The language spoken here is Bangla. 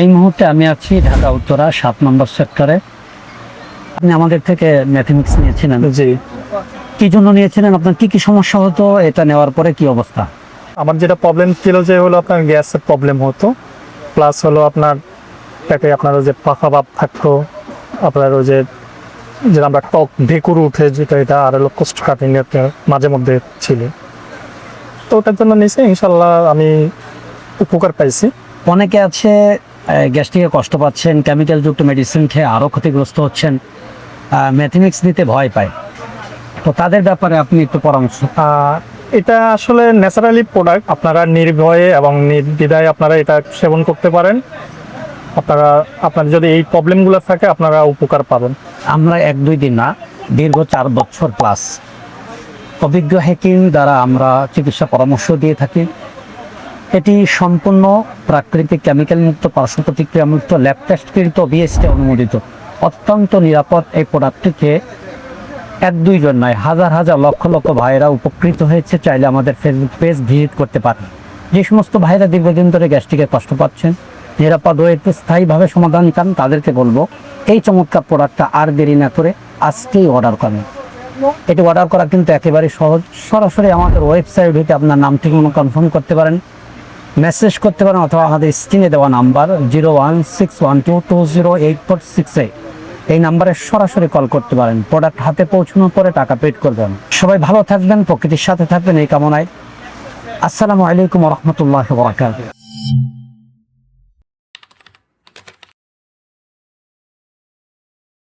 এই মুহূর্তে আমি আছি ঢাকা উত্তরা সাত নম্বর সেক্টরে। আপনি আমাদের থেকে ম্যাথমেটিক্স নিয়েছিলেন। জি। কি জন্য নিয়েছিলেন? আপনার কি কি সমস্যা হতো? এটা নেওয়ার পরে কি অবস্থা? আমার যেটা প্রবলেম ছিল যে হলো আপনার গ্যাসের প্রবলেম হতো। প্লাস হলো আপনার পেটে আপনার ওই যে পাখা ভাব থাকতো। আপনার ওই যে যেটা আমরা টক ঢেকুর উঠে যেটা এটা আর হলো কোস্ট কাটিং মাঝে মধ্যে ছিল। তো ওটার জন্য নিয়েছি ইনশাল্লাহ আমি উপকার পাইছি। অনেকে আছে গ্যাস্ট্রিকে কষ্ট পাচ্ছেন কেমিক্যাল যুক্ত মেডিসিন খেয়ে আরও ক্ষতিগ্রস্ত হচ্ছেন ম্যাথমেটিক্স নিতে ভয় পায়। তো তাদের ব্যাপারে আপনি একটু পরামর্শ এটা আসলে ন্যাচারালি প্রোডাক্ট আপনারা নির্ভয়ে এবং নির্দ্বিধায় আপনারা এটা সেবন করতে পারেন। আপনারা আপনার যদি এই প্রবলেমগুলো থাকে আপনারা উপকার পাবেন। আমরা এক দুই দিন না দীর্ঘ চার বছর প্লাস অভিজ্ঞ হ্যাকিং দ্বারা আমরা চিকিৎসা পরামর্শ দিয়ে থাকি। এটি সম্পূর্ণ প্রাকৃতিক কেমিক্যাল মুক্ত, পার্শ্ব প্রতিক্রিয়া মুক্ত ল্যাব টেস্টকৃত বিএসটি অনুমোদিত। অত্যন্ত নিরাপদ এই প্রোডাক্টটিকে এক দুইজন নয়, হাজার হাজার লক্ষ লক্ষ ভাইয়েরা উপকৃত হয়েছে। চাইলে আমাদের ফেসবুক পেজ ভিজিট করতে পারেন। যে সমস্ত ভাইরা দীর্ঘদিন ধরে গ্যাস্ট্রিকে কষ্ট পাচ্ছেন, নিরাপদ ও একটু স্থায়ীভাবে সমাধান চান, তাদেরকে বলব, এই চমৎকার প্রোডাক্টটা আর দেরি না করে আজকেই অর্ডার করেন। এটি অর্ডার করা কিন্তু একেবারে সহজ। সরাসরি আমাদের ওয়েবসাইট হইতে আপনার নাম ঠিকানা কনফার্ম করতে পারেন। মেসেজ করতে পারেন অথবা আমাদের স্ক্রিনে দেওয়া number zero one six one two two zero eight four six এই নাম্বারে সরাসরি কল করতে পারেন। প্রোডাক্ট হাতে পৌঁছানোর পরে টাকা পেড করবেন। সবাই ভালো থাকবেন, প্রকৃতির সাথে থাকবেন এই কামনায়। আসসালামু আলাইকুম রহমতুল্লাহ